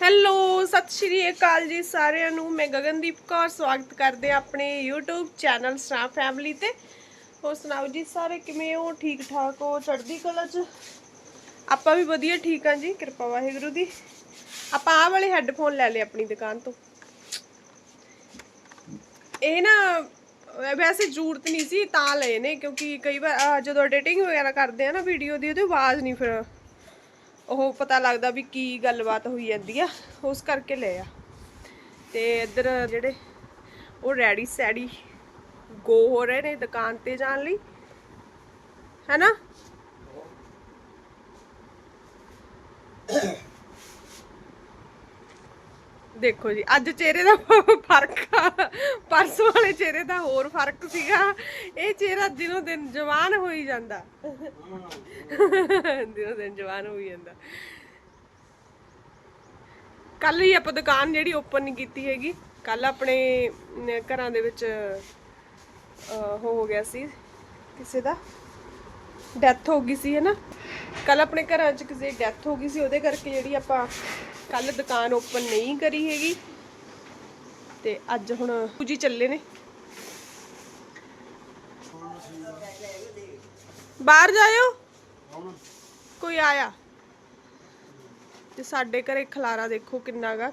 Hello, ਸਤਿ ਸ਼੍ਰੀ ਅਕਾਲ ਜੀ ਸਾਰਿਆਂ ਨੂੰ। ਮੈਂ ਗਗਨਦੀਪ ਕੌਰ, ਸਵਾਗਤ ਕਰਦੇ ਹਾਂ ਆਪਣੇ YouTube ਚੈਨਲ ਸਟਾਰ ਫੈਮਿਲੀ ਤੇ। ਹੋਰ ਸੁਣਾਓ ਜੀ ਸਾਰੇ, ਕਿਵੇਂ ਹੋ? ਠੀਕ ਠਾਕ ਹੋ? ਚੜ੍ਹਦੀ ਕਲਾ 'ਚ? ਆਪਾਂ ਵੀ ਵਧੀਆ ਠੀਕ ਹਾਂ ਜੀ, ਕਿਰਪਾ ਵਾਹਿਗੁਰੂ ਦੀ। ਆਪਾਂ ਆਹ ਵਾਲੇ ਹੈੱਡਫੋਨ ਲੈ ਲਏ ਆਪਣੀ ਦੁਕਾਨ ਤੋਂ। ਇਹ ਨਾ, ਵੈਸੇ ਜ਼ਰੂਰਤ ਨਹੀਂ ਸੀ, ਤਾਂ ਲਏ ਨੇ, ਕਿਉਂਕਿ ਕਈ ਵਾਰ ਜਦੋਂ ਐਡੀਟਿੰਗ ਵਗੈਰਾ ਕਰਦੇ ਆ ਨਾ ਵੀਡੀਓ ਦੀ, ਉਹਦੀ ਆਵਾਜ਼ ਨਹੀਂ ਫਿਰ ਉਹ ਪਤਾ ਲੱਗਦਾ ਵੀ ਕੀ ਗੱਲਬਾਤ ਹੋਈ ਜਾਂਦੀ ਆ, ਉਸ ਕਰਕੇ ਲੈ ਆ। ਤੇ ਇੱਧਰ ਜਿਹੜੇ ਉਹ ਰੈਡੀ ਸੈੜੀ ਗੋ ਹੋ ਰਹੇ ਨੇ ਦੁਕਾਨ ਤੇ ਜਾਣ ਲਈ, ਹੈਨਾ? ਦੇਖੋ ਜੀ ਅੱਜ ਚਿਹਰੇ ਦਾ ਫ਼ਰਕ ਆ। ਪਰਸੋਂ ਵਾਲੇ ਚਿਹਰੇ ਦਾ ਹੋਰ ਫ਼ਰਕ ਸੀਗਾ। ਇਹ ਚਿਹਰਾ ਦਿਨੋਂ ਦਿਨ ਜਵਾਨ ਹੋਈ ਜਾਂਦਾ। ਦਿਨੋਂ ਦਿਨ ਜਵਾਨ ਹੋਈ ਜਾਂਦਾ। ਕੱਲ ਹੀ ਆਪਾਂ ਦੁਕਾਨ ਜਿਹੜੀ ਓਪਨ ਨਹੀਂ ਕੀਤੀ ਹੈਗੀ। ਕੱਲ ਆਪਣੇ ਘਰਾਂ ਦੇ ਵਿੱਚ ਅਹ, ਹੋ ਗਿਆ ਸੀ। ਕਿਸੇ ਦਾ? ਡੈਥ ਹੋ ਗਈ ਸੀ, ਹੈ ਨਾ? ਕੱਲ ਆਪਣੇ ਘਰਾਂ 'ਚ ਕਿਸੇ ਡੈਥ ਹੋ ਗਈ ਸੀ, ਉਹਦੇ ਕਰਕੇ ਜਿਹੜੀ ਆਪਾਂ ਕੱਲ ਦੁਕਾਨ ਓਪਨ ਨਹੀਂ ਕਰੀ ਹੈਗੀ। ਤੇ ਅੱਜ ਹੁਣ ਜੀ ਚੱਲੇ ਨੇ। ਬਾਹਰ ਜਾਇਓ। ਕੋਈ ਆਇਆ। ਤੇ ਸਾਡੇ ਘਰੇ ਖਲਾਰਾ ਦੇਖੋ ਕਿੰਨਾ ਗਾ।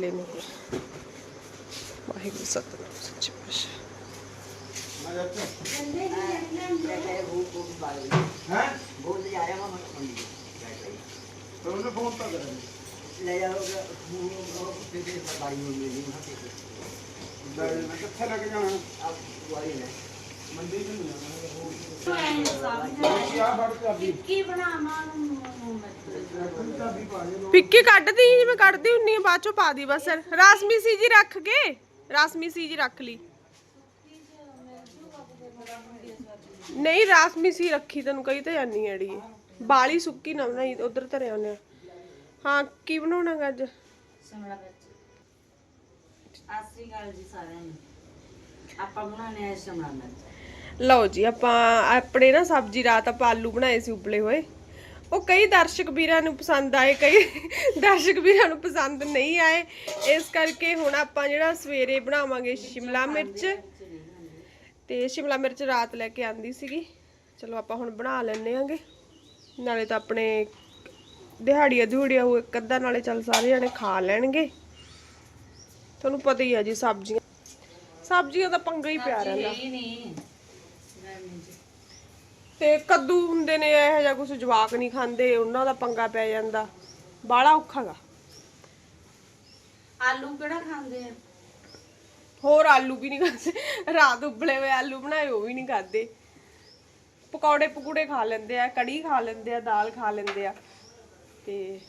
ਵਾਹਿਗੁਰੂ ਸਤਨਾਮ ਸੱਚੇ ਪਾਤਸ਼ਾਹ। ਹੈ ਬੋਲ ਜਾ ਰਿਹਾ ਮੈਂ ਮੰਡੀ ਉਹਨੇ ਫੋਨ ਤਾਂ ਕਰਿਆ ਲੈ ਜਾਓਗੇ ਉਹ ਤੇ ਤੇ ਬਾਈ ਨੂੰ ਮਿਲੀ ਨਾ ਤੇ ਲੈ ਮੈਂ ਕਿੱਥੇ ਲੱਗ ਜਾਣਾ ਆਪ ਵਾਰੀ ਨੇ ਮੰਡੀ ਚ ਨਹੀਂ ਜਾਣਾ ਕੀ ਆ ਫੜ ਚਾਬੀ ਕੀ ਬਣਾਵਾਂ ਨੂੰ ਰੱਖਣ ਚਾਬੀ ਪਾ ਦੇ ਪਿੱਕੀ ਕੱਢਦੀ ਜਿਵੇਂ ਕੱਢਦੀ ਹੁੰਨੀ ਆ ਬਾਅਦ ਚੋਂ ਪਾ ਦੀ ਬਸ ਰਾਸਮੀ ਸੀ ਜੀ ਰੱਖ ਕੇ ਰਾਸਮੀ ਸੀ ਜੀ ਰੱਖ ਲਈ ਨਹੀਂ ਰਾਸਮੀ ਸੀ ਰੱਖੀ ਤੈਨੂੰ ਕਹੀ ਤਾਂ ਜਾਨੀ ਐੜੀ ਬਾਲੀ ਸੁੱਕੀ ਨਾ ਬਣਾਈ ਉਧਰ ਧਰੇ ਆਉਂਦੇ ਆ ਹਾਂ ਕੀ ਬਣਾਉਣਾ ਗਾ ਅੱਜ? ਸਮੜਾ ਵਿੱਚ। ਆਸਰੀ ਗੱਲ ਜੀ ਸਾਰਿਆਂ ਨੂੰ। ਆਪਾਂ ਬਣਾਉਣੇ ਆ ਸ਼ਮਲਾ ਮਿਰਚ। ਲਓ ਜੀ ਆਪਾਂ ਆਪਣੇ ਨਾ ਸਬਜ਼ੀ ਰਾਤ ਆਪਾਂ ਆਲੂ ਬਣਾਏ ਸੀ ਉਬਲੇ ਹੋਏ। ਉਹ ਕਈ ਦਰਸ਼ਕ ਵੀਰਾਂ ਨੂੰ ਪਸੰਦ ਆਏ ਕਈ ਦਰਸ਼ਕ ਵੀਰਾਂ ਨੂੰ ਪਸੰਦ ਨਹੀਂ ਆਏ। ਇਸ ਕਰਕੇ ਹੁਣ ਆਪਾਂ ਜਿਹੜਾ ਸਵੇਰੇ ਬਣਾਵਾਂਗੇ ਸ਼ਿਮਲਾ ਮਿਰਚ ਤੇ ਸ਼ਿਮਲਾ ਮਿਰਚ ਰਾਤ ਲੈ ਕੇ ਆਂਦੀ ਸੀਗੀ। ਚਲੋ ਆਪਾਂ ਹੁਣ ਬਣਾ ਲੈਣੇ ਆਂਗੇ। ਨਾਲੇ ਤਾਂ ਆਪਣੇ ਦਿਹਾੜੀਆਂ ਦਿਹੂੜੀਆਂ ਉਹ ਇੱਕ ਅੱਧਾ ਨਾਲੇ ਚੱਲ ਸਾਰੇ ਜਣੇ ਖਾ ਲੈਣਗੇ। ਤੁਹਾਨੂੰ ਪਤਾ ਹੀ ਆ ਜੀ ਸਬਜ਼ੀਆਂ। ਸਬਜ਼ੀਆਂ ਦਾ ਪੰਗਾ ਹੀ ਪਿਆ ਰਹਿੰਦਾ। ਤੇ ਕੱਦੂ ਹੁੰਦੇ ਨੇ ਇਹੋ ਜਿਹਾ ਕੁਝ ਜਵਾਕ ਨਹੀਂ ਖਾਂਦੇ ਉਹਨਾਂ ਦਾ ਪੰਗਾ ਪੈ ਜਾਂਦਾ। ਬਾਲਾ ਔਖਾਗਾ ਆਲੂ ਕਿਹੜਾ ਖਾਂਦੇ ਆ? ਹੋਰ ਆਲੂ ਵੀ ਨਹੀਂ ਖਾਂਦੇ ਰਾਤ ਉਬਲੇ ਹੋਏ ਆਲੂ ਬਣਾਏ ਉਹ ਵੀ ਨਹੀਂ ਖਾਦੇ ਪਕੌੜੇ ਪਕੂੜੇ ਖਾ ਲੈਂਦੇ ਆ ਕੜੀ ਖਾ ਲੈਂਦੇ ਆ ਦਾਲ ਖਾ ਲੈਂਦੇ ਆ। ਤੇ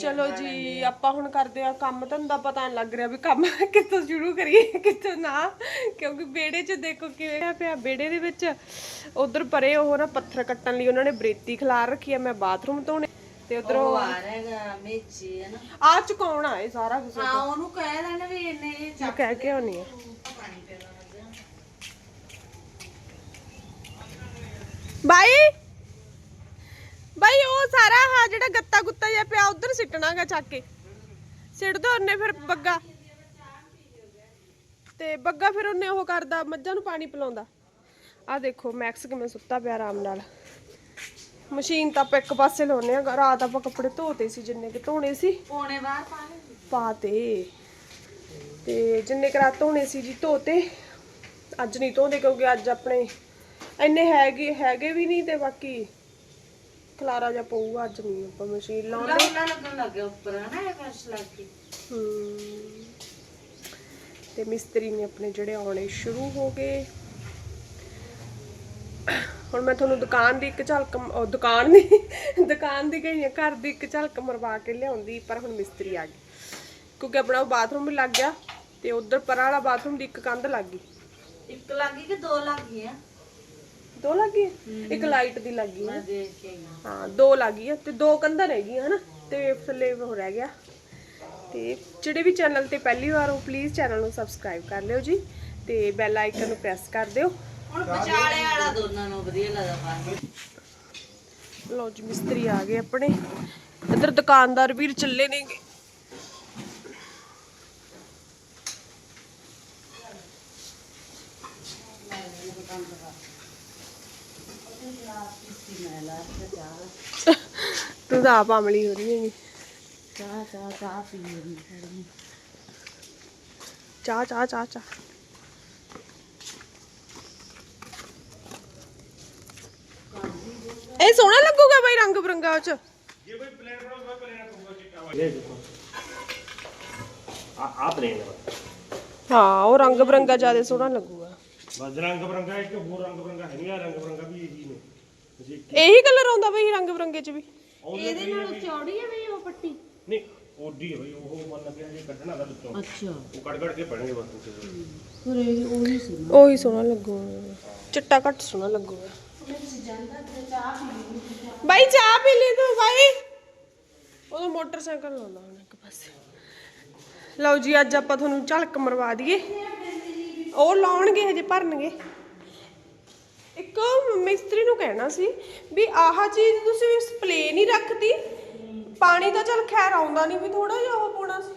ਚਲੋ ਜੀ ਆਪਾਂ ਹੁਣ ਕਰਦੇ ਆ ਕੰਮ। ਧੰਦਾ ਪਤਾ ਨਹੀਂ ਲੱਗ ਰਿਹਾ ਵੀ ਕੰਮ ਕਿੱਥੋਂ ਸ਼ੁਰੂ ਕਰੀਏ ਕਿੱਥੋਂ ਨਾ। ਕਿਉਂਕਿ ਬੇੜੇ 'ਚ ਦੇਖੋ ਕਿਵੇਂ ਪਿਆ। ਬੇੜੇ ਦੇ ਵਿੱਚ ਉਧਰ ਪਰੇ ਉਹ ਨਾ ਪੱਥਰ ਕੱਟਣ ਲਈ ਉਹਨਾਂ ਨੇ ਬਰੇਤੀ ਖਿਲਾਰ ਰੱਖੀ ਆ। ਮੈਂ ਬਾਥਰੂਮ ਧੋਣੇ ਤੇ ਉਧਰ ਉਹ ਆ ਰਹੇਗਾ ਮੇਚੀ ਹੈ ਨਾ। ਆ ਚੁਕਾਉਣਾ ਇਹ ਸਾਰਾ ਕੁਝ ਹਾਂ ਉਹਨੂੰ ਕਹਿ ਦੇਣਾ ਵੀ ਇੰਨੇ ਇਹ ਮੈਂ ਕਹਿ ਕੇ ਆਉਣੀ ਆ ਬਾਈ! ਬਾਈ ਉਹ ਸਾਰਾ ਹਾਂ ਜਿਹੜਾ ਗੱਤਾ ਗੁੱਤਾ ਜਿਹਾ ਪਿਆ ਉਧਰ ਸਿੱਟਣਾਗਾ ਚੱਕ ਕੇ। ਸਿੱਟ ਦੋ ਉਹਨੇ ਫਿਰ ਬੱਗਾ। ਤੇ ਬੱਗਾ ਫਿਰ ਉਹਨੇ ਉਹ ਕਰਦਾ ਮੱਝਾਂ ਨੂੰ ਪਾਣੀ ਪਿਲਾਉਂਦਾ। ਆ ਦੇਖੋ ਮੈਕਸ ਕਿਵੇਂ ਸੁੱਤਾ ਪਿਆ ਆਰਾਮ ਨਾਲ। ਮਸ਼ੀਨ ਤਾਂ ਆਪਾਂ ਇੱਕ ਪਾਸੇ ਲਾਉਨੇ ਆ ਰਾਤ ਆਪਾਂ ਕੱਪੜੇ ਧੋਤੇ ਸੀ ਜਿੰਨੇ ਕਿ ਧੋਣੇ ਸੀ। ਪੌਣੇ ਬਾਹਰ ਪਾ ਲੈ ਪਾਤੇ। ਤੇ ਜਿੰਨੇ ਕੁ ਰਾਤ ਧੋਣੇ ਸੀ ਜੀ ਧੋਤੇ। ਅੱਜ ਨਹੀਂ ਧੋਦੇ ਕਿਉਂਕਿ ਅੱਜ ਆਪਣੇ ਇੰਨੇ ਹੈਗੇ ਹੈਗੇ ਵੀ ਨਹੀਂ ਤੇ ਬਾਕੀ ਖਲਾਰਾ ਜਿਹਾ ਪਊਗਾ ਅੱਜ ਨਹੀਂ ਆਪਾਂ ਮਸ਼ੀਨ ਲਾਉਂਦੇ। ਲੱਗਣਾ ਲੱਗਣ ਲੱਗ ਗਿਆ ਉੱਪਰ ਹੈ ਨਾ ਇਹ ਫਰਸ਼ ਲੱਗ ਕੇ। ਤੇ ਮਿਸਤਰੀ ਨੇ ਆਪਣੇ ਜਿਹੜੇ ਆਉਣੇ ਸ਼ੁਰੂ ਹੋ ਗਏ। ਹੁਣ ਮੈਂ ਤੁਹਾਨੂੰ ਦੁਕਾਨ ਦੀ ਇੱਕ ਝਲਕ ਉਹ ਦੁਕਾਨ ਦੀ ਦੁਕਾਨ ਦੀ ਗਈ ਘਰ ਦੀ ਇੱਕ ਝਲਕ ਮਰਵਾ ਕੇ ਲਿਆਉਂਦੀ ਪਰ ਹੁਣ ਮਿਸਤਰੀ ਆ ਗਈ ਕਿਉਂਕਿ ਆਪਣਾ ਉਹ ਬਾਥਰੂਮ ਵੀ ਲੱਗ ਗਿਆ ਤੇ ਉਧਰ ਪਰਾਂ ਵਾਲਾ ਬਾਥਰੂਮ ਦੀ ਇੱਕ ਕੰਧ ਲੱਗ ਗਈ। ਇੱਕ ਲੱਗ ਗਈ ਕਿ ਦੋ ਲੱਗ ਗਈਆਂ? ਦੋ ਲੱਗ ਗਈ ਇੱਕ ਲਾਈਟ ਦੀ ਲੱਗ ਗਈ ਹਾਂ। ਹਾਂ ਦੋ ਲੱਗ ਗਈਆਂ ਤੇ ਦੋ ਕੰਧਾਂ ਰਹਿ ਗਈਆਂ ਹਨਾ? ਤੇ ਥੱਲੇ ਉਹ ਰਹਿ ਗਿਆ। ਤੇ ਜਿਹੜੇ ਵੀ ਚੈਨਲ ਤੇ ਪਹਿਲੀ ਵਾਰ ਹੋ ਪਲੀਜ਼ ਚੈਨਲ ਨੂੰ ਸਬਸਕ੍ਰਾਈਬ ਕਰ ਲਿਓ ਜੀ ਤੇ ਬੈਲ ਆਈਕਨ ਨੂੰ ਪ੍ਰੈਸ ਕਰ ਦਿਓ। ਤੂੰ ਤਾਂ ਆਪ ਹੋ ਰਹੀ ਹੈਗੀ। ਚਾਹ ਚਾਹ ਚਾਹ ਪੀ ਰਹੀ ਚਾਹ ਚਾਹ ਚਾਹ ਚਾਹ। ਇਹ ਸੋਹਣਾ ਲੱਗੂਗਾ ਬਈ ਰੰਗ ਬਰੰਗਾ ਉਹ ਚ? ਆ ਆ ਪਲੇਨ ਹਾਂ ਉਹ ਰੰਗ ਬਰੰਗਾ ਜ਼ਿਆਦਾ ਸੋਹਣਾ ਲੱਗੂਗਾ। ਬਸ ਰੰਗ ਬਰੰਗਾ ਇੱਕ ਹੋਰ ਰੰਗ ਬਰੰਗਾ ਹੈ ਨਹੀਂ ਆ ਰੰਗ ਬਰੰਗਾ ਵੀ ਇਹੀ ਨੇ। ਤੁਸੀਂ ਇਹੀ ਕਲਰ ਆਉਂਦਾ ਬਈ ਰੰਗ ਬਰੰਗੇ ਚ ਵੀ। ਉਹਦੇ ਇਹਦੇ ਨਾਲ ਚੌੜੀ ਹੈ ਵੀ ਉਹ ਪੱਟੀ? ਨਹੀਂ ਓਡੀ ਹੋਈ ਉਹ ਮਨ ਲੱਗਿਆ ਜੇ ਕੱਢਣਾ ਦਾ ਵਿੱਚੋਂ। ਅੱਛਾ। ਉਹ ਕੱਢ ਕੱਢ ਕੇ ਪੈਣਗੇ ਬਸ ਉੱਤੇ। ਫਿਰ ਇਹ ਉਹੀ ਸੀ ਉਹੀ ਸੋਹਣਾ ਲੱਗੂਗਾ। ਚਿੱਟਾ ਘੱਟ ਸੋਹਣਾ ਲੱਗੂਗਾ। ਬਾਈ ਚਾਹ ਪੀ ਲਈ ਤੂੰ ਬਾਈ। ਉਹਦਾ ਮੋਟਰਸਾਈਕਲ ਲਾਉਂਦਾ ਹੁਣ ਇੱਕ ਪਾਸੇ। ਲਓ ਜੀ ਅੱਜ ਆਪਾਂ ਤੁਹਾਨੂੰ ਝਲਕ ਮਰਵਾ ਦਈਏ। ਉਹ ਲਾਉਣਗੇ ਹਜੇ ਭਰਨਗੇ। ਇੱਕ ਮਿਸਤਰੀ ਨੂੰ ਕਹਿਣਾ ਸੀ ਵੀ ਆਹ ਚੀਜ਼ ਤੁਸੀਂ ਪਲੇਨ ਹੀ ਰੱਖਤੀ ਪਾਣੀ ਤਾਂ ਚਲ ਖੈਰ ਆਉਂਦਾ ਨਹੀਂ ਵੀ ਥੋੜਾ ਜਿਹਾ ਉਹ ਪਾਉਣਾ ਸੀ।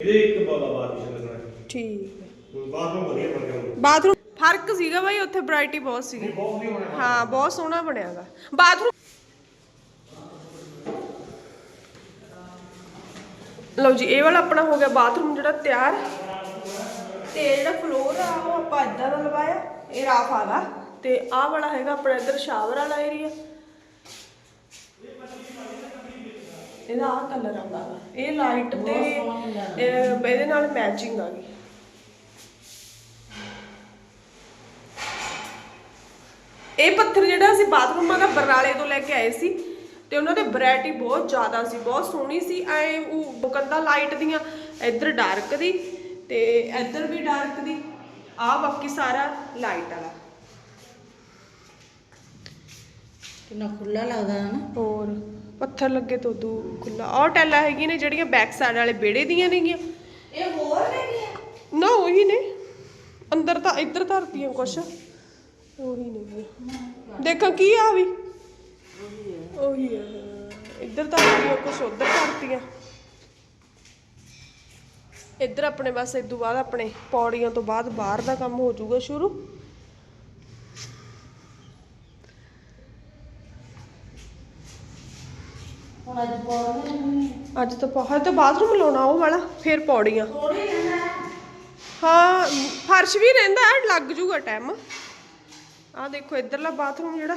ਇਹਦੇ ਇੱਕ ਬਾਬਾ ਬਾਤ ਨਹੀਂ ਲੱਗਣਾ। ਠੀਕ ਹੈ। ਨੂੰ ਵਧੀਆ ਬਣ ਗਿਆ। ਬਾਥਰੂਮ ਫ਼ਰਕ ਸੀਗਾ ਬਾਈ ਉੱਥੇ ਵੈਰਾਈਟੀ ਬਹੁਤ ਸੀਗੀ। ਬਹੁਤ ਵਧੀਆ ਬਣਿਆ। ਹਾਂ ਬਹੁਤ ਸੋਹਣਾ ਬਣਿਆਗਾ। ਬਾਥਰੂਮ ਲਓ ਜੀ ਇਹ ਵਾਲਾ ਆਪਣਾ ਹੋ ਗਿਆ ਬਾਥਰੂਮ ਜਿਹੜਾ ਤਿਆਰ। ਤੇ ਜਿਹੜਾ ਫਲੋਰ ਆ ਉਹ ਆਪਾਂ ਇਦਾਂ ਦਾ ਲਵਾਇਆ। ਇਹ ਰਾਫ ਆਗਾ। ਤੇ ਆਹ ਵਾਲਾ ਹੈਗਾ ਆਪਣਾ ਇੱਧਰ ਸ਼ਾਵਰ ਵਾਲਾ ਏਰੀਆ ਇਹਦਾ ਆਹ ਕਲਰ ਆਉਂਦਾ ਵਾ ਇਹ ਲਾਈਟ ਤੇ ਇਹ- ਇਹਦੇ ਨਾਲ ਮੈਚਿੰਗ ਆ ਗਈ ਇਹ ਪੱਥਰ ਜਿਹੜਾ ਅਸੀਂ ਬਾਥਰੂਮਾਂ ਦਾ ਬਰਨਾਲੇ ਤੋਂ ਲੈ ਕੇ ਆਏ ਸੀ ਤੇ ਉਹਨਾਂ ਦੇ ਵੈਰਾਈਟੀ ਬਹੁਤ ਜ਼ਿਆਦਾ ਸੀ ਬਹੁਤ ਸੋਹਣੀ ਸੀ ਐ ਉਹ ਕੰਧਾਂ ਲਾਈਟ ਦੀਆਂ ਇੱਧਰ ਡਾਰਕ ਦੀ ਤੇ ਇੱਧਰ ਵੀ ਡਾਰਕ ਦੀ ਆ ਬਾਕੀ ਸਾਰਾ ਲਾਈਟ ਵਾਲਾ। ਕਿੰਨਾ ਖੁੱਲਾ ਲੱਗਦਾ ਹੈ ਨਾ। ਹੋਰ ਪੱਥਰ ਲੱਗੇ ਤੋਂ ਦੂ ਖੁੱਲਾ ਆਹ ਟੈਲਾਂ ਹੈਗੀਆਂ ਨੇ ਜਿਹੜੀਆਂ ਬੈਕ ਸਾਈਡ ਵਾਲੇ ਵਿਹੜੇ ਦੀਆਂ ਨੇਗੀਆਂ। ਇਹ ਹੋਰ ਹੈਗੀ ਆ ਨਾ ਉਹੀ ਨੇ ਅੰਦਰ ਤਾਂ ਇੱਧਰ ਧਰਤੀਆਂ ਕੁਛ। ਉਹੀ ਨੇ ਦੇਖਾਂ ਕੀ ਆ ਵੀ। ਉਹੀ ਆ। ਇੱਧਰ ਧਰਤੀਆਂ ਕੁਛ ਉੱਧਰ ਧਰਤੀਆਂ ਇੱਧਰ ਆਪਣੇ ਬਸ ਇਦੋਂ ਬਾਅਦ ਆਪਣੇ ਪੌੜੀਆਂ ਤੋਂ ਬਾਅਦ ਬਾਹਰ ਦਾ ਕੰਮ ਹੋ ਜਾਊਗਾ ਸ਼ੁਰੂ। ਅੱਜ ਤਾਂ ਬਹੁਤ ਤਾਂ ਬਾਥਰੂਮ ਲਾਉਣਾ ਉਹ ਵਾਲਾ ਫਿਰ ਪੌੜੀਆਂ। ਹਾਂ ਫਰਸ਼ ਵੀ ਰਹਿੰਦਾ ਲੱਗ ਜੂਗਾ ਟਾਈਮ। ਆਹ ਦੇਖੋ, ਇਧਰਲਾ ਬਾਥਰੂਮ ਜਿਹੜਾ,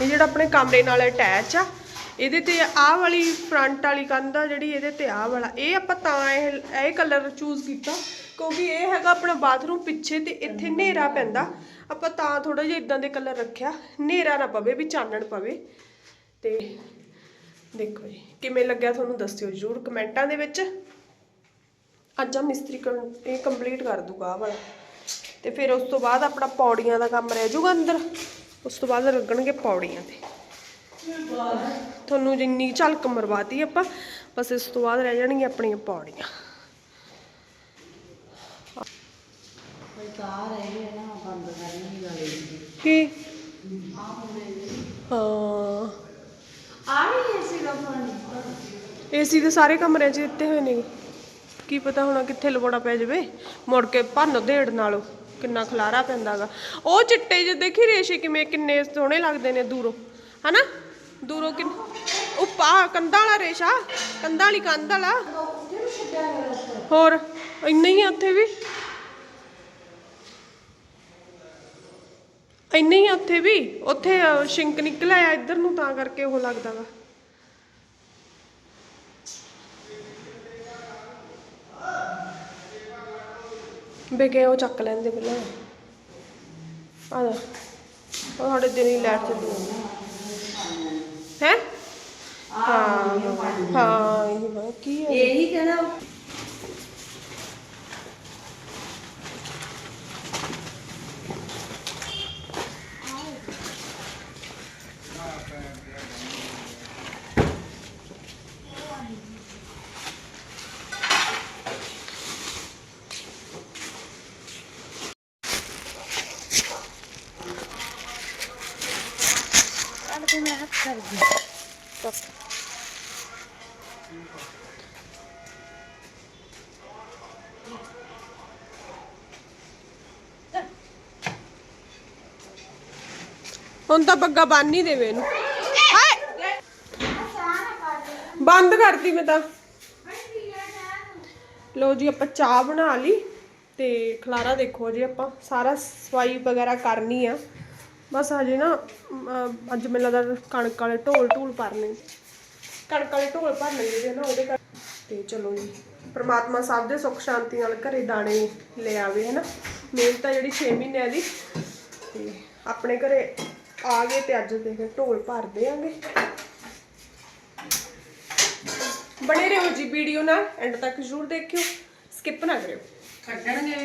ਇਹ ਜਿਹੜਾ ਆਪਣੇ ਕਮਰੇ ਨਾਲ ਅਟੈਚ ਆ, ਇਹਦੇ ਤੇ ਆਹ ਵਾਲੀ ਫਰੰਟ ਵਾਲੀ ਕੰਧ ਆ ਜਿਹੜੀ, ਇਹਦੇ ਤੇ ਆਹ ਵਾਲਾ। ਇਹ ਆਪਾਂ ਤਾਂ ਇਹ ਇਹ ਕਲਰ ਚੂਜ਼ ਕੀਤਾ, ਕਿਉਂਕਿ ਇਹ ਹੈਗਾ ਆਪਣਾ ਬਾਥਰੂਮ ਪਿੱਛੇ ਤੇ ਇੱਥੇ ਹਨੇਰਾ ਪੈਂਦਾ। ਆਪਾਂ ਤਾਂ ਥੋੜਾ ਜਿਹਾ ਇਦਾਂ ਦੇ ਕਲਰ ਰੱਖਿਆ, ਹਨੇਰਾ ਨਾ ਪਵੇ, ਵੀ ਚਾਨਣ ਪਵੇ। ਤੇ ਦੇਖੋ ਜੀ, ਕਿਵੇਂ ਲੱਗਿਆ ਤੁਹਾਨੂੰ ਦੱਸਿਓ ਜਰੂਰ ਕਮੈਂਟਾਂ ਦੇ ਵਿੱਚ। ਅੱਜ ਆ ਮਿਸਤਰੀ ਕਰਨ- ਇਹ ਕੰਪਲੀਟ ਕਰ ਦੂਗਾ ਆਹ ਵਾਲਾ। ਤੇ ਫਿਰ ਉਸ ਤੋਂ ਬਾਅਦ ਆਪਣਾ ਪੌੜੀਆਂ ਦਾ ਕੰਮ ਰਹਿ ਜਾਊਗਾ ਅੰਦਰ। ਉਸ ਤੋਂ ਬਾਅਦ ਲੱਗਣਗੇ ਪੌੜੀਆਂ ਤੇ। ਤੁਹਾਨੂੰ ਜਿੰਨੀ ਝਲਕ ਮਰਵਾਤੀ ਆਪਾਂ ਬਸ ਇਸ ਤੋਂ ਬਾਅਦ ਰਹਿ ਜਾਣਗੀਆਂ ਆਪਣੀਆਂ ਪੌੜੀਆਂ। ਕੋਈ ਤਾਰ ਹੈਗੀ ਹੈ ਨਾ ਬੰਦ ਕਰਨੀ ਵਾਲੀ ਕੀ? ਹਾਂ। ਆ ਵੀ ਏਸੀ ਦਾ ਫੋਨ ਏਸੀ ਦੇ ਸਾਰੇ ਕਮਰਿਆਂ 'ਚ ਦਿੱਤੇ ਹੋਏ ਨੇ। ਕੀ ਪਤਾ ਹੁਣ ਕਿੱਥੇ ਲਵਾਉਣਾ ਪੈ ਜਾਵੇ। ਮੁੜ ਕੇ ਭੰਨ ਦੇੜ ਨਾਲੋਂ ਕਿੰਨਾ ਖਲਾਰਾ ਪੈਂਦਾਗਾ। ਉਹ ਚਿੱਟੇ ਜਿਹੇ ਦੇਖੀ ਰੇਸ਼ੇ ਕਿਵੇਂ, ਕਿੰਨੇ ਸੋਹਣੇ ਲੱਗਦੇ ਨੇ ਦੂਰੋਂ। ਹਨਾ? ਦੂਰੋਂ ਕਿ ਉਹ ਪਾ ਕੰਧਾਂ ਵਾਲਾ ਰੇਸ਼ਾ, ਕੰਧਾਂ ਵਾਲੀ ਕੰਧ ਵਾਲਾ। ਹੋਰ, ਇੰਨਾ ਹੀ ਆ ਉੱਥੇ ਵੀ। ਇੰਨਾ ਹੀ ਆ ਉੱਥੇ ਵੀ। ਉੱਥੇ ਸ਼ਿੰਕ ਨਿਕਲਿਆ ਆ ਇੱਧਰ ਨੂੰ ਤਾਂ ਕਰਕੇ ਉਹ ਲੱਗਦਾ ਵਾ ਬੇਕੇ ਉਹ ਚੱਕ ਲੈਂਦੇ ਪਹਿਲਾਂ। ਆ ਜਾ ਉਹ ਸਾਡੇ ਦਿਨ ਹੀ ਲੈਟ ਚੱਲੀ ਹੈ। ਹਾਂ? ਹਾਂ ਇਹ ਕੀ ਹੈ ਇਹੀ ਕਹਿੰਦਾ ਹੁਣ ਤਾਂ ਬੱਗਾ ਬੰਨ ਹੀ ਦੇਵੇ ਇਹਨੂੰ। ਹਾਏ! ਬੰਦ ਕਰਤੀ ਮੈਂ ਤਾਂ। ਲੋ ਜੀ, ਆਪਾਂ ਚਾਹ ਬਣਾ ਲਈ ਤੇ ਖਲਾਰਾ ਦੇਖੋ ਜੀ ਆਪਾਂ। ਸਾਰਾ ਸਫ਼ਾਈ ਵਗੈਰਾ ਕਰਨੀ ਆ। ਬਸ ਹਜੇ ਨਾ ਅੱਜ ਮੈਨੂੰ ਲੱਗਦਾ ਕਣਕ ਵਾਲੇ ਢੋਲ ਢੂਲ ਭਰਨੇ। ਕਣਕ ਵਾਲੇ ਢੋਲ ਭਰਨੇ ਜਿਹੜੇ ਨਾ ਉਹਦੇ ਕਰ। ਤੇ ਚਲੋ ਜੀ, ਪ੍ਰਮਾਤਮਾ ਸਭ ਦੇ ਸੁੱਖ ਸ਼ਾਂਤੀ ਨਾਲ ਘਰੇ ਦਾਣੇ ਲੈ ਆਵੇ, ਹਨਾ। ਮਿਹਨਤ ਆ ਜਿਹੜੀ 6 ਮਹੀਨਿਆਂ ਦੀ। ਤੇ ਆਪਣੇ ਘਰੇ ਆ ਗਏ ਤੇ ਅੱਜ ਦੇ ਢੋਲ ਭਰ ਦੇਾਂਗੇ ਬਣੇ ਰਹੋ ਜੀ ਵੀਡੀਓ ਨਾਲ ਐਂਡ ਤੱਕ ਜ਼ਰੂਰ ਦੇਖਿਓ ਸਕਿਪ ਨਾ ਕਰਿਓ। ਕੱਢਣਗੇ।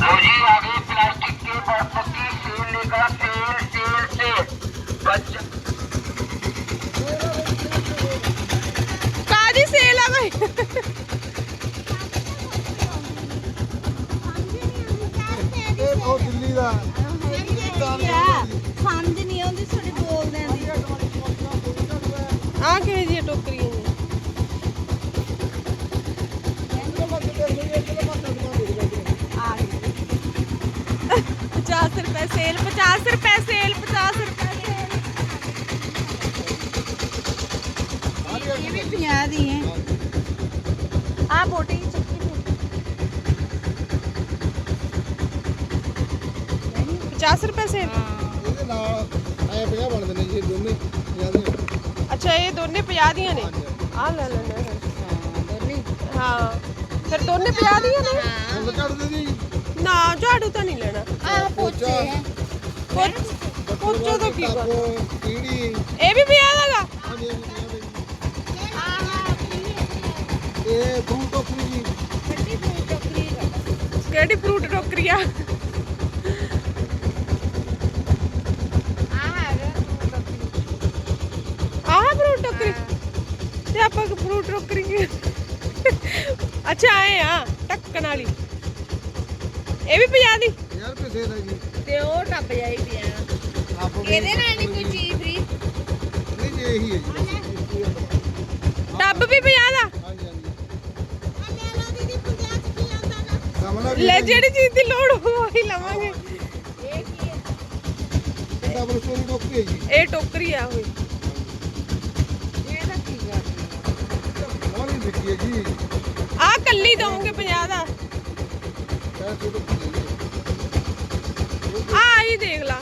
ਲੋ ਜੀ ਆ ਗਏ ਪਲਾਸਟਿਕ ਦੇ ਬਰਤਨ ਦੀ ਸੇਲ ਲੇਗਾ ਸੇਲ ਸੇਲ ਸੇਲ ਬੱਚੇ 50 ਰੁਪਏ ਸੇਲ 50 ਰੁਪਏ ਸੇਲ 50 ਰੁਪਏ ਸੇਲ ਇਹ ਵੀ 50 ਦੀ ਹੈ। ਆ ਬੋਟੀ ਚੱਕੀ ਨੂੰ 50 ਰੁਪਏ ਸੇਲ ਇਹਦੇ ਨਾਲ ਐ 50 ਬਣਦੇ ਨੇ ਜੀ ਦੋਨੇ ਪੰਜਾਹ ਦੇ ਅੱਛਾ ਇਹ ਦੋਨੇ 50 ਦੀਆਂ ਨੇ? ਆ ਲੈ ਲੈਣੇ ਹਾਂ ਫਿਰ ਦੋਨੇ 50 ਦੀਆਂ ਨੇ? ਨਹੀਂ ਹੈ ਪੋਚ- ਪੋਚੇ ਤੋਂ ਕੀ ਕਰ ਟਾਪੋ ਕੀੜੀ ਇਹ ਵੀ 50 ਦਾਗਾ ਹਾਂਜੀ ਹਾਂਜੀ, ਪੰਜਾਹ ਦੇ। ਆਹ ਇਹ ਫੂਲ ਟੋਕਰੀ ਜੀ ਵੱਡੀ ਫੂਲ ਟੋਕਰੀ ਕਿਹੜੀ ਫਰੂਟ ਟੋਕਰੀ ਆ ਆ ਹੈਗਾ ਫੂਲ ਟੋਕਰੀ ਆਹ ਫਰੂਟ ਟੋਕਰੀ ਤੇ ਆਪਾਂ ਫਰੂਟ ਟੋਕਰੀ ਕੀ- ਅੱਛਾ ਆਏ ਆ ਟੱਕਣ ਵਾਲੀ ਇਹ ਵੀ 50 ਦੀ। 50 ਰੁਪਏ ਸੇਲ ਹੈ ਜੀ। ਤੇ ਉਹ ਟੱਪ ਜਾਈ ਪਿਆ ਇਹਦੇ ਨਾਲ ਨਹੀਂ ਕੋਈ ਚੀਜ਼ ਫ੍ਰੀ ਨਹੀਂ ਜੀ ਇਹੀ ਹੈ ਜੀ। ਟੱਬ ਵੀ 50 ਦਾ? ਲੈ ਲਓ ਦੀਦੀ 50 ਚ ਕੀ ਆਉਂਦਾ ਨਾ? ਸਾਹਮਣਾ ਲੈ ਜਿਹੜੀ ਚੀਜ਼ ਦੀ ਲੋੜ ਹੋ ਉਹੀ ਲਵਾਂਗੇ। ਇਹ ਕੀ ਹੈ? ਡਬਲ ਸਟੋਰੀ ਟੋਕਰੀ ਹੈ ਜੀ। ਇਹ ਟੋਕਰੀ ਆ ਹੋਈ ਇਹ ਤਾਂ ਠੀਕ ਆ ਹੋਰ ਵੀ ਵਿਕੀ ਹੈ ਜੀ। ਆ ਕੱਲੀ ਦਵਾਂਗੇ 50 ਦਾ। ਪੈਸੇ ਤੋਂ ਕੀ ਹੈ ਆ ਹੀ ਦੇਖ ਲਾ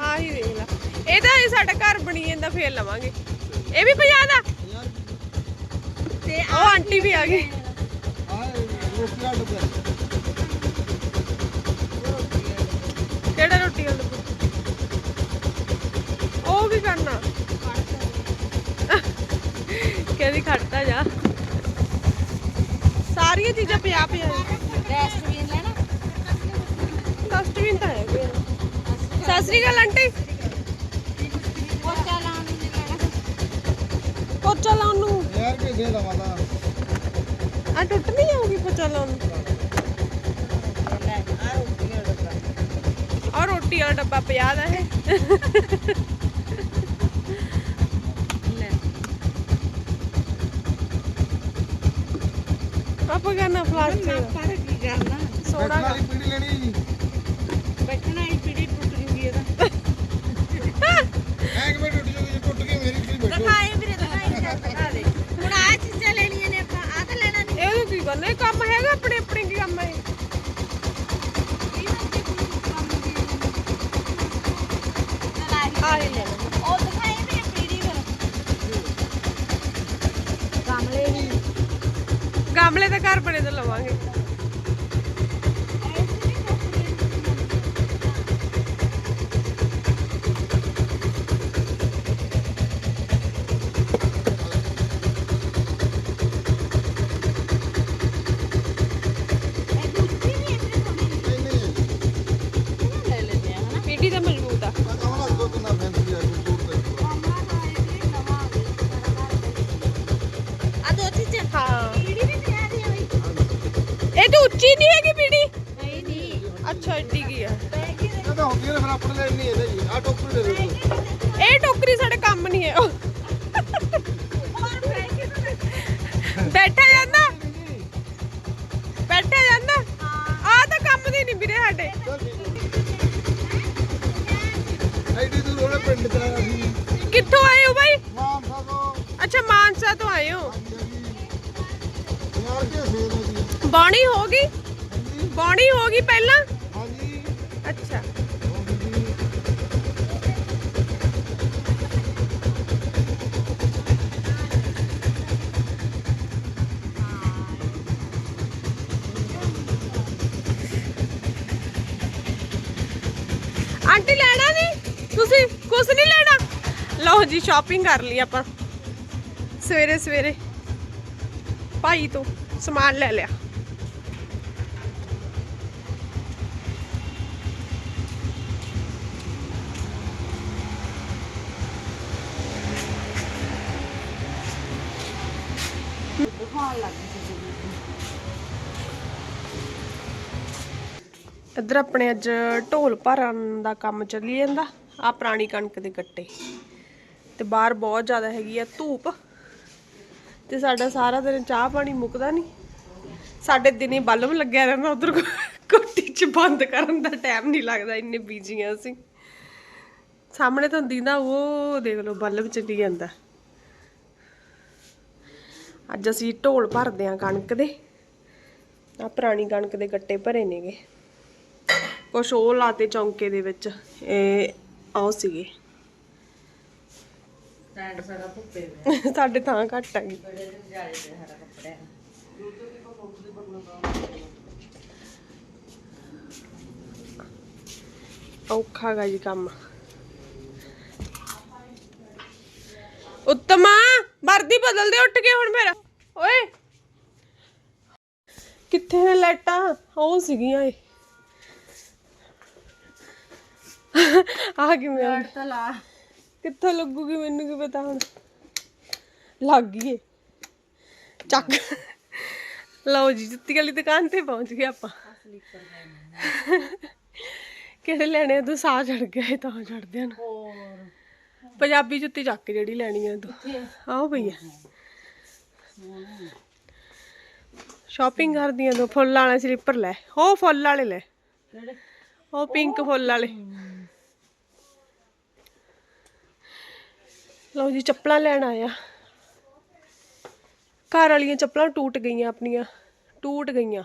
ਆ ਹੀ ਦੇਖ ਲਾ। ਇਹਦਾ ਹੀ ਸਾਡਾ ਘਰ ਬਣੀ ਜਾਂਦਾ ਫੇਰ ਲਵਾਂਗੇ। ਇਹ ਵੀ 50 ਦਾ? 50 ਰੁਪਏ ਤੇ ਉਹ ਆਂਟੀ ਵੀ ਆ ਗਈ। ਕਿਹੜਾ ਰੋਟੀ ਵਾਲਾ ਉਹ ਕੀ ਕਰਨਾ। ਕਹਿੰਦੀ ਖੜਤਾ ਜਾ। ਸਾਰੀਆਂ ਚੀਜ਼ਾਂ ਪਿਆ ਪਿਆ ਲੈਣਾ ਡਸਟਬਿਨ ਤਾਂ। ਸਤਿ ਸ੍ਰੀ ਅਕਾਲ ਆਂਟੀ। ਪੋਚਾ ਲਾਉਣ ਨੂੰ। ਲੈਣਾ ਪੋਚਾ ਲਾਉਣ ਨੂੰ 50 ਰੁਪਏ ਸੇਲ ਆ ਮਾਤਾ ਆ ਟੁੱਟ ਨਹੀਂ ਜਾਊਗੀ ਪੋਚਾ ਲਾਉਣ ਨੂੰ? ਆ ਰੋਟੀ ਵਾਲਾ ਡੱਬਾ ਪਿਆ ਦਾ ਹੈ ਆਪਾਂ ਕਰਨਾ ਪਲਾਸਟਿਕ ਦਾ ਪਰ ਕੀ ਕਰਨਾ? ਸੋਹਣਾ ਬੈਠਣ ਵਾਲੀ ਪੀੜੀ ਲੈਣੀ ਹੈ ਜੀ। ਇਹ ਕੰਮ ਹੈਗਾ ਆਪਣੇ ਆਪਣੇ ਕੀ ਕੰਮ ਹੈ? ਆਹ ਲੈ ਲਓ। ਗਮਲੇ ਤਾਂ ਘਰ ਬਣੇ ਤੋਂ ਲਵਾਂਗੇ ਅੱਛਾ ਏਡੀ ਕੀ ਆ? ਇਹ ਤਾਂ ਹੁੰਦੀ ਨੇ ਫਿਰ ਆਪਣੇ ਲਈ ਨਹੀਂ ਇਹਦੇ ਜੀ ਆ ਟੋਕਰੀ ਦੇ ਦਿਓ। ਇਹ ਟੋਕਰੀ ਸਾਡੇ ਕੰਮ ਨਹੀਂ ਹੈ। ਹੋਰ ਬੈ ਕੇ ਬੈਠਾ ਜਾਂਦਾ। ਬੈਠਾ ਜਾਂਦਾ। ਆ ਤਾਂ ਕੰਮ ਦੀ ਨਹੀਂ ਵੀਰੇ ਸਾਡੇ। ਐਡੀ ਕਿੱਥੋਂ ਆਏ ਹੋ ਬਾਈ? ਮਾਨਸਾ ਤੋਂ। ਅੱਛਾ ਮਾਨਸਾ ਤੋਂ ਆਏ ਹੋ। ਯਾਰ ਕੇ ਫੇਰ ਹੈ ਬੌਣੀ ਹੋ ਗਈ? ਬੌਣੀ ਹੋ ਗਈ ਪਹਿਲਾਂ? ਆਂਟੀ ਲੈਣਾ ਨਹੀਂ ਤੁਸੀਂ ਕੁਝ ਨਹੀਂ ਲੈਣਾ? ਲਓ ਜੀ ਸ਼ਾਪਿੰਗ ਕਰ ਲਈ ਆਪਾਂ। ਸਵੇਰੇ ਸਵੇਰੇ ਭਾਈ ਤੋਂ ਸਮਾਨ ਲੈ ਲਿਆ। ਇੱਧਰ ਆਪਣੇ ਅੱਜ ਢੋਲ ਭਰਨ ਦਾ ਕੰਮ ਚੱਲੀ ਜਾਂਦਾ ਆ ਪੁਰਾਣੀ ਕਣਕ ਦੇ ਗੱਟੇ। ਤੇ ਬਾਹਰ ਬਹੁਤ ਜ਼ਿਆਦਾ ਹੈਗੀ ਆ ਧੂਪ, ਤੇ ਸਾਡਾ ਸਾਰਾ ਦਿਨ ਚਾਹ ਪਾਣੀ ਮੁੱਕਦਾ ਨਹੀਂ। ਸਾਡੇ ਦਿਨੇ ਬਲਬ ਲੱਗਿਆ ਰਹਿੰਦਾ ਉਧਰ ਕੋਟੀ ਚ ਬੰਦ ਕਰਨ ਦਾ ਟਾਈਮ ਨਹੀਂ ਲੱਗਦਾ, ਇੰਨੇ ਬੀਜੀ ਆ ਅਸੀਂ। ਸਾਹਮਣੇ ਤੋਂ ਦੀਦਾ, ਉਹ ਦੇਖ ਲਓ ਬਲਬ ਚੱਲੀ ਜਾਂਦਾ। ਅੱਜ ਅਸੀਂ ਢੋਲ ਭਰਦੇ ਆ ਕਣਕ ਦੇ। ਆ ਪੁਰਾਣੀ ਕਣਕ ਦੇ ਗੱਟੇ ਭਰੇ ਨੇਗੇ। ਕੁਛ ਉਹ ਲਾਤੇ ਚੌਂਕੇ ਦੇ ਵਿੱਚ ਇਹ ਆਓ ਸੀਗੇ। ਸਟੈਂਡ ਸਾਡਾ ਧੁੱਪੇ ਵੇ ਸਾਡੇ ਤਾਂ ਘੱਟ ਹੈਗੀ ਬੜੇ ਤੇ ਕੱਪੜੇ। ਔਖਾ ਗਾ ਜੀ ਕੰਮ। ਉੱਤਮਾ ਵਰਦੀ ਬਦਲ ਦੇ ਉੱਠ ਕੇ ਹੁਣ ਮੇਰਾ ਓਏ! ਕਿੱਥੇ ਨੇ ਲਾਈਟਾਂ? ਉਹ ਸੀਗੀਆਂ ਏ ਆ ਕਿਵੇਂ ਆ ਤਾਂ ਲਾ। ਕਿੱਥੋਂ ਲੱਗੂਗੀ ਮੈਨੂੰ ਕੀ ਪਤਾ ਹੁਣ? ਲੱਗ ਗਈ ਏ। ਚੱਕ। ਲਓ ਜੀ ਜੁੱਤੀ ਵਾਲੀ ਦੁਕਾਨ ਤੇ ਪਹੁੰਚ ਗਏ ਆਪਾਂ। ਕਿਹੜੇ ਲੈਣੇ ਆ? ਤੂੰ ਸਾਹ ਚੜ ਗਿਆ ਏ ਤਾਂ ਚੜਦੇ ਹਨ ਹੋਰ। ਪੰਜਾਬੀ ਜੁੱਤੀ ਚੱਕ ਜਿਹੜੀ ਲੈਣੀ ਆ ਤੂੰ ਆਓ ਭਈਆ ਸ਼ਾਪਿੰਗ ਕਰਦੀ ਆ। ਤੂੰ ਫੁੱਲ ਵਾਲੇ ਸਲੀਪਰ ਲੈ। ਉਹ ਫੁੱਲ ਵਾਲੇ ਲੈ। ਕਿਹੜੇ? ਉਹ ਪਿੰਕ ਫੁੱਲ ਵਾਲੇ। ਲਓ ਜੀ ਚੱਪਲਾਂ ਲੈਣ ਆਇਆ ਘਰ ਵਾਲੀਆਂ ਚੱਪਲਾਂ ਟੂਟ ਗਈਆਂ ਆਪਣੀਆਂ ਟੂਟ ਗਈਆਂ।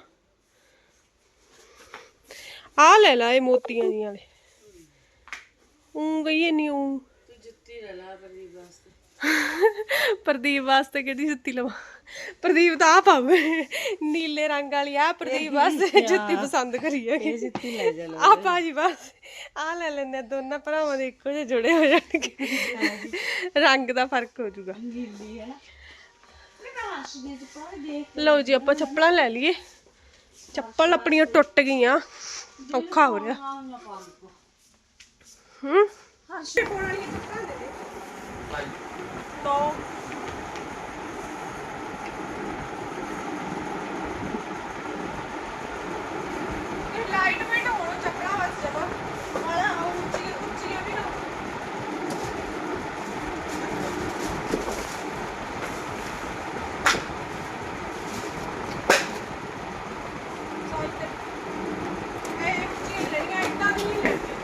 ਆ ਲੈ ਲਾ ਇਹ ਮੋਤੀਆਂ ਜੀਆਂ ਵਾਲੇ। ਉਂ ਗਈ ਨਹੀਂ ਉਂ ਤੂੰ ਜੁੱਤੀ ਲੈ ਲਾ ਬਰਦੀ ਵਾਸਤੇ। ਪ੍ਰਦੀਪ ਵਾਸਤੇ ਕਿਹੜੀ ਜੁੱਤੀ ਲਵਾਂ? ਪ੍ਰਦੀਪ ਤਾਂ ਆ ਪਾਵੇ ਨੀਲੇ ਰੰਗ ਵਾਲੀ ਆ ਪ੍ਰਦੀਪ ਵਾਸਤੇ ਜੁੱਤੀ ਪਸੰਦ ਕਰੀ ਹੈਗੀ ਇਹ ਜੁੱਤੀ ਲੈ ਜਾ ਆ ਭਾਜੀ ਬਸ। ਆ ਲੈ ਲੈਂਦੇ ਆ, ਦੋਨਾਂ ਭਰਾਵਾਂ ਦੇ ਇੱਕੋ ਜਿਹੇ ਜੁੜੇ ਹੋ ਜਾਣਗੇ। ਰੰਗ ਦਾ ਫ਼ਰਕ ਹੋ ਜਾਊਗਾ। ਹੈ ਲਓ ਜੀ ਆਪਾਂ ਚੱਪਲਾਂ ਲੈ ਲਈਏ। ਚੱਪਲ ਆਪਣੀਆਂ ਟੁੱਟ ਗਈਆਂ। ਔਖਾ ਹੋ ਰਿਹਾ। ਹਾਂ ਹੂੰ? ਕੋਲ ਵਾਲੀਆਂ ਚੱਪਲਾਂ ਦੇ ਦੇ ਦੋ ਇਹ ਲਾਈਟ ਵੇਟ ਹੋਣ ਚੱਪਲਾਂ ਬਸ ਜਮਾ ਮਾੜਾ ਉੱਚੀ ਉੱਚੀਆਂ ਵੀ ਨਾ ਇਹ ਉੱਚੀਆਂ ਲੈਣੀਆਂ ਇੱਦਾਂ ਦੀ ਨਹੀਂ ਲੈਣੀਆਂ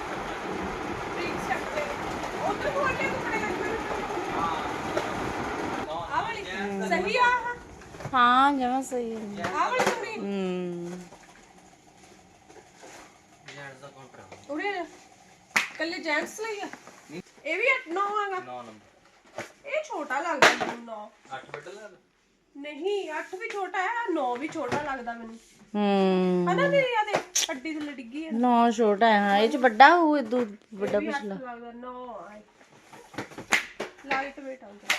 ਠੀਕ ਸੈੱਟ ਦੇ ਉਧਰ ਤੁਹਾਡੇ ਕੱਪੜੇ ਆ ਵਾਲੀ ਸਹੀ ਆ ਹਾਂ ਜਮਾ ਸਹੀ ਹੈ ਆ ਵਾਲੀ ਸਹੀ ਹੂੰ ਉਰੇ ਕੱਲੇ ਜੈਂਟਸ ਲਈ ਆ ਇਹ ਵੀ 9 ਆਗਾ 9 ਨੰਬਰ ਇਹ ਛੋਟਾ ਲੱਗਦਾ ਮੈਨੂੰ 9 8 ਬੈਟਲ ਨਹੀਂ 8 ਵੀ ਛੋਟਾ ਹੈ 9 ਵੀ ਛੋਟਾ ਲੱਗਦਾ ਮੈਨੂੰ ਹੂੰ ਹਨਾ ਮੇਰੀ ਆ ਦੇ ਅੱਡੀ ਥੱਲੇ ਡਿੱਗੀ ਹੈ ਨੌ ਛੋਟਾ ਹੈ ਹਾਂ ਇਹ ਚ ਵੱਡਾ ਹੋਊ ਇਦੋਂ ਵੱਡਾ ਇਹ ਵੀ ਅੱਠ ਪਿਛਲਾ ਲੱਗਦਾ 9 ਆਏ ਲਾਈਟ ਵੇਟ ਆਉਂਦਾ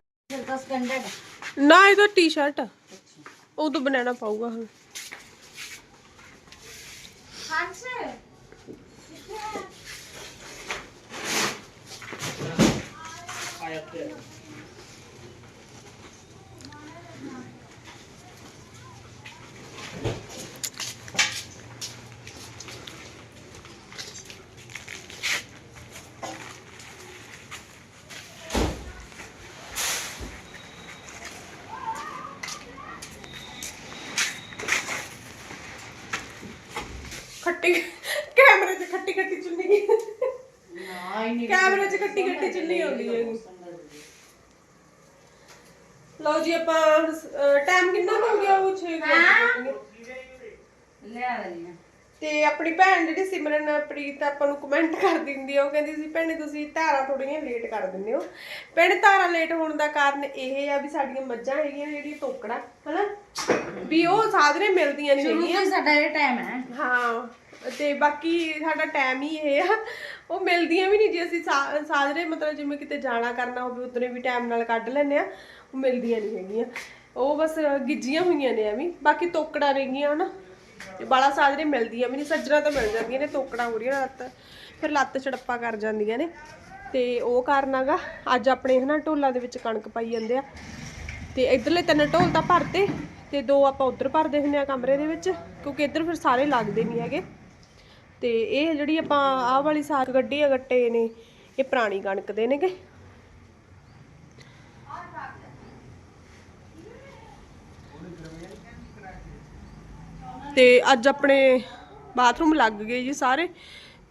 ਤਾਂ ਨਾ ਇਹ ਤਾਂ ਟੀ-ਸ਼ਰਟ ਆ। ਉਹ ਤਾਂ ਬਣਾਉਣਾ ਪਊਗਾ ਹੁਣ। ਖੱਟੀ ਕੈਮਰੇ 'ਚ ਖੱਟੀ ਖੱਟੀ ਚੁੰਨੀ ਨਾ ਹੀ ਨਹੀਂ ਕੈਮਰੇ 'ਚ ਖੱਟੀ ਖੱਟੀ ਚੁੰਨੀ ਆਉਂਦੀ ਹੈ। ਲਓ ਜੀ ਆਪਾਂ ਟਾਈਮ ਕਿੰਨਾ ਹੋ ਗਿਆ ਉਹ 6 ਵਜੇ ਲੈ ਆ ਰਹੀ ਆ ਤੇ ਆਪਣੀ ਭੈਣ ਜਿਹੜੀ ਸਿਮਰਨ ਪ੍ਰੀਤ ਆਪਾਂ ਨੂੰ ਕਮੈਂਟ ਕਰ ਦਿੰਦੀ ਆ ਉਹ ਕਹਿੰਦੀ ਸੀ ਭੈਣੇ ਤੁਸੀਂ ਧਾਰਾਂ ਥੋੜੀਆਂ ਲੇਟ ਕਰ ਦਿੰਦੇ ਹੋ। ਭੈਣੇ ਧਾਰਾਂ ਲੇਟ ਹੋਣ ਦਾ ਕਾਰਨ ਇਹ ਆ ਵੀ ਸਾਡੀਆਂ ਮੱਝਾਂ ਹੈਗੀਆਂ ਨੇ ਜਿਹੜੀਆਂ ਤੋਕੜਾ ਹਨਾ? ਵੀ ਉਹ ਸਾਧਰੇ ਮਿਲਦੀਆਂ ਨਹੀਂ ਹੈਗੀਆਂ। ਸਾਡਾ ਇਹ ਟਾਈਮ ਹੈ। ਹਾਂ ਤੇ ਬਾਕੀ ਸਾਡਾ ਟਾਈਮ ਹੀ ਇਹ ਆ। ਉਹ ਮਿਲਦੀਆਂ ਵੀ ਨਹੀਂ ਜੇ, ਅਸੀਂ ਸਾ- ਸਾਜਰੇ ਮਤਲਬ ਜਿਵੇਂ ਕਿਤੇ ਜਾਣਾ ਕਰਨਾ ਹੋਵੇ ਉਤਨੇ ਵੀ ਟਾਈਮ ਨਾਲ ਕੱਢ ਲੈਂਦੇ ਆ ਉਹ ਮਿਲਦੀਆਂ ਨਹੀਂ ਹੈਗੀਆਂ। ਉਹ ਬਸ ਗਿੱਜੀਆਂ ਹੋਈਆਂ ਨੇ ਐਵੇਂ, ਬਾਕੀ ਤੋਕੜਾਂ ਰਹਿਗੀਆਂ ਹਨਾ। ਤੇ ਬਾਲਾ ਸਾਜਰੇ ਮਿਲਦੀਆਂ ਵੀ ਨਹੀਂ ਸੱਜਣਾ ਤਾਂ ਮਿਲ ਜਾਂਦੀਆਂ ਨੇ, ਤੋਕੜਾਂ ਹੋ ਰਹੀਆਂ ਲੱਤ ਫਿਰ ਲੱਤ ਛੜੱਪਾ ਕਰ ਜਾਂਦੀਆਂ ਨੇ। ਤੇ ਉਹ ਕਾਰਨ ਹੈਗਾ, ਅੱਜ ਆਪਣੇ, ਹਨਾ, ਢੋਲਾਂ ਦੇ ਵਿੱਚ ਕਣਕ ਪਾਈ ਜਾਂਦੇ ਆ। ਤੇ ਇਧਰਲੇ ਤਿੰਨ ਢੋਲ ਤਾਂ ਭਰਤੇ, ਤੇ ਦੋ ਆਪਾਂ ਉਧਰ ਭਰਦੇ ਹੁੰਦੇ ਆ ਕਮਰੇ ਦੇ ਵਿੱਚ, ਕਿਉਂਕਿ ਇੱਧਰ ਫਿਰ ਸਾਰੇ ਲੱਗਦੇ ਨਹੀਂ ਹੈਗੇ। ਤੇ ਇਹ ਜਿਹੜੀ ਆਪਾਂ ਆਹ ਵਾਲੀ ਸਾਕ ਗੱਡੀ ਆ, ਗੱਟੇ ਨੇ, ਇਹ ਪੁਰਾਣੀ ਕਣਕ ਦੇ ਨੇਗੇ। ਤੇ ਅੱਜ ਆਪਣੇ ਬਾਥਰੂਮ ਲੱਗ ਗਏ ਜੀ ਸਾਰੇ,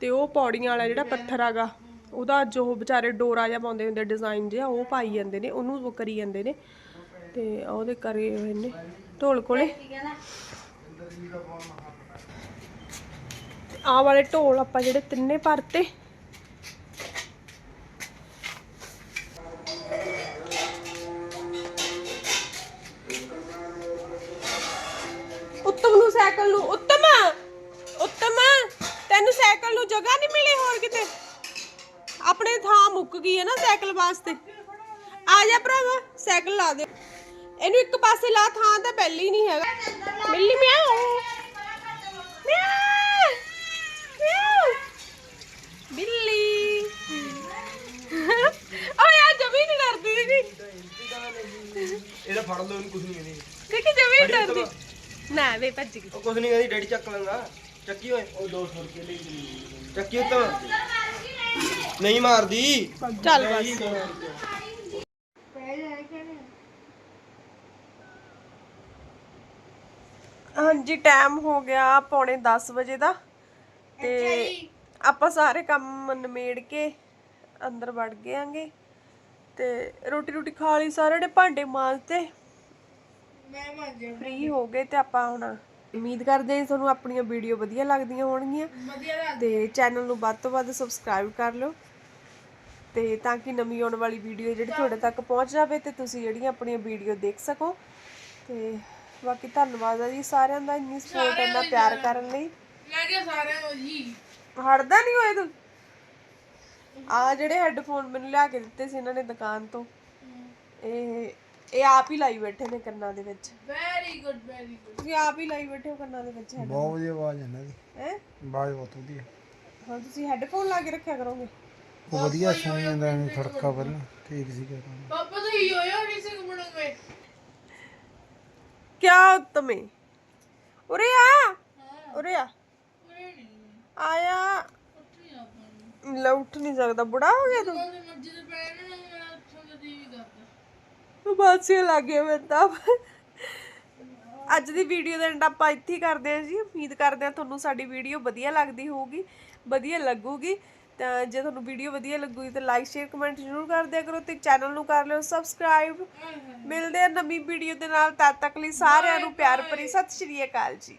ਤੇ ਉਹ ਪੌੜੀਆਂ ਵਾਲਾ ਜਿਹੜਾ ਪੱਥਰ ਹੈਗਾ ਉਹਦਾ ਅੱਜ ਉਹ ਵਿਚਾਰੇ ਡੋਰਾ ਜਿਹਾ ਪਾਉਂਦੇ ਹੁੰਦੇ, ਡਿਜ਼ਾਈਨ ਜਿਹਾ, ਉਹ ਪਾਈ ਜਾਂਦੇ ਨੇ, ਉਹਨੂੰ ਉਹ ਕਰੀ ਜਾਂਦੇ ਨੇ। ਤੇ ਉਹਦੇ ਕਰੇ ਹੋਏ ਨੇ, ਢੋਲ ਕੋਲੇ। ਆਹ ਵਾਲੇ ਢੋਲ ਆਪਾਂ ਜਿਹੜੇ ਤਿੰਨੇ ਭਰਤੇ। ਉੱਤਮ ਨੂੰ ਸਾਈਕਲ ਨੂੰ, ਉੱਤਮ! ਉੱਤਮ! ਤੈਨੂੰ ਸਾਈਕਲ ਨੂੰ ਜਗ੍ਹਾ ਨਹੀਂ ਮਿਲੀ ਹੋਰ ਕਿਤੇ? ਆਪਣੇ ਥਾਂ ਮੁੱਕ ਗਈ ਹੈ ਨਾ ਸਾਈਕਲ ਵਾਸਤੇ। ਆ ਜਾ ਭਰਾਵਾ, ਸਾਈਕਲ ਲਾ ਦੇ। ਇਹਨੂੰ ਇੱਕ ਪਾਸੇ ਲਾ, ਥਾਂ ਤਾਂ ਪਹਿਲੀ ਨਹੀਂ ਹੈਗਾ। ਮਿੱਲੀ ਮਿਆਉ। ਮਿਆਉ। ਬਿੱਲੀ। ਓ ਯਾਰ ਜਮੀ ਨਹੀਂ ਡਰਦੀ ਦੀਦੀ ਇਹਦਾ ਫੜ ਲਓ ਇਹਨੂੰ ਕੁਝ ਨਹੀਂ ਕਹਿੰਦੀ। ਦੇਖੀ ਜਮੀ ਨਹੀਂ ਡਰਦੀ। ਨਾ ਵੇ ਭੱਜ ਗਈ। ਉਹ ਕੁਝ ਨਹੀਂ ਕਹਿੰਦੀ ਡੈਡੀ ਚੱਕ ਲੈਂਦਾ ਚੱਕੀ ਓਏ। ਉਹ 200 ਰੁਪਏ ਲਈ ਚੱਕੀ ਉੱਤਮ ਨਹੀਂ ਮਾਰਦੀ। ਚੱਲ ਬਸ। ਹਾਂਜੀ ਟਾਈਮ ਹੋ ਗਿਆ ਪੌਣੇ 10 ਵਜੇ ਦਾ। ਤੇ ਆਪਾਂ ਸਾਰੇ ਕੰਮ ਨਿਮੇੜ ਕੇ ਅੰਦਰ ਵੜ ਗਏ ਆਂਗੇ ਤੇ ਰੋਟੀ ਰੋਟੀ ਖਾ ਲਈ ਸਾਰੇ ਨੇ ਭਾਂਡੇ ਮਾਂਜਤੇ। ਮੈਂ ਮਾਂਜੇ ਫ੍ਰੀ ਹੋ ਗਏ ਤੇ ਆਪਾਂ ਹੁਣ ਉਮੀਦ ਕਰਦੇ ਹਾਂ ਤੁਹਾਨੂੰ ਆਪਣੀਆਂ ਵੀਡੀਓ ਵਧੀਆ ਲੱਗਦੀਆਂ ਹੋਣਗੀਆਂ। ਤੇ ਚੈਨਲ ਨੂੰ ਵੱਧ ਤੋਂ ਵੱਧ ਸਬਸਕ੍ਰਾਈਬ ਕਰ ਲਓ। ਤੇ ਤਾਂ ਕਿ ਨਵੀਂ ਆਉਣ ਵਾਲੀ ਵੀਡੀਓ ਜਿਹੜੀ ਤੁਹਾਡੇ ਤੱਕ ਪਹੁੰਚ ਜਾਵੇ ਤੇ ਤੁਸੀਂ ਜਿਹੜੀਆਂ ਆਪਣੀਆਂ ਵੀਡੀਓ ਦੇਖ ਸਕੋ। ਤੇ ਬਾਕੀ ਧੰਨਵਾਦ ਆ ਜੀ ਸਾਰਿਆਂ ਦਾ ਇੰਨੀ ਸਪੋਰਟ ਇੰਨਾ ਪਿਆਰ ਕਰਨ ਲਈ। ਮੈਂ ਕਿਹਾ ਸਾਰਿਆਂ ਨੂੰ ਜੀ। ਹਟਦਾ ਨਹੀਂ ਹੋਏ ਤੂੰ? ਆ ਜਿਹੜੇ ਹੈੱਡਫੋਨ ਮੈਨੂੰ ਲਿਆ ਕੇ ਦਿੱਤੇ ਸੀ ਇਹਨਾਂ ਨੇ ਦੁਕਾਨ ਤੋਂ। ਇਹ ਇਹ ਆਪ ਹੀ ਲਾਈ ਬੈਠੇ ਨੇ ਕੰਨਾਂ ਦੇ ਵਿੱਚ। ਵੈਰੀ ਗੁੱਡ ਵੈਰੀ ਗੁੱਡ ਤੁਸੀਂ ਆਪ ਹੀ ਲਾਈ ਬੈਠੇ ਹੋ ਕੰਨਾਂ ਦੇ ਵਿੱਚ ਬਹੁਤ ਵਧੀਆ ਆਵਾਜ਼ ਹੈ ਦੀ ਹੈ? ਆਵਾਜ਼ ਬਹੁਤ ਵਧੀਆ। ਹੁਣ ਤੁਸੀਂ ਹੈੱਡਫੋਨ ਲਾ ਕੇ ਰੱਖਿਆ ਕਰੋਗੇ? ਉਹ ਵਧੀਆ ਸੁਣ ਜਾਂਦਾ ਐਵੇਂ ਖੜਕਾ ਪਹਿਲਾਂ ਠੀਕ ਸੀ ਕਹਿੰਦਾ ਪਾਪਾ ਤਾਂ ਹੀ ਹੋਇਆ ਕਿਸੇ ਕੋ ਬਣੋਗੇ ਕਿਆ ਤੁਮੇ ਉਰੇ ਆ! ਉਰੇ ਆ। ਆਇਆ। ਲੈ ਉੱਠ ਨਹੀਂ ਸਕਦਾ। ਬੁੜਾ ਹੋ ਗਿਆ ਤੂੰ? ਮੱਜੀ ਦੇ ਪੈਣ ਨੂੰ ਮੈਂ ਉੱਥੋਂ ਦਾ ਟੀਵੀ ਕਰਦਾ ਤੂੰ ਬਾਸੀਆਂ ਲੱਗ ਗਿਆ ਮੈਂ ਤਾਂ। ਅੱਜ ਦੀ ਵੀਡੀਓ ਦਾ ਐਂਡ ਆਪਾਂ ਇੱਥੇ ਹੀ ਕਰਦੇ ਹਾਂ ਜੀ। ਉਮੀਦ ਕਰਦੇ ਹਾਂ ਤੁਹਾਨੂੰ ਸਾਡੀ ਵੀਡੀਓ ਵਧੀਆ ਲੱਗਦੀ ਹੋਊਗੀ ਵਧੀਆ ਲੱਗੂਗੀ। ਤਾਂ ਜੇ ਤੁਹਾਨੂੰ ਵੀਡੀਓ ਵਧੀਆ ਲੱਗੂਗੀ ਤਾਂ ਲਾਈਕ ਸ਼ੇਅਰ ਕਮੈਂਟ ਜ਼ਰੂਰ ਕਰ ਦਿਆ ਕਰੋ ਤੇ ਚੈਨਲ ਨੂੰ ਕਰ ਲਿਓ ਸਬਸਕ੍ਰਾਈਬ ਮਿਲਦੇ ਆ ਨਵੀਂ ਵੀਡੀਓ ਦੇ ਨਾਲ। ਤਦ ਤੱਕ ਲਈ ਸਾਰਿਆਂ ਨੂੰ ਪਿਆਰ ਭਰੀ ਸਤਿ ਸ਼੍ਰੀ ਅਕਾਲ ਜੀ।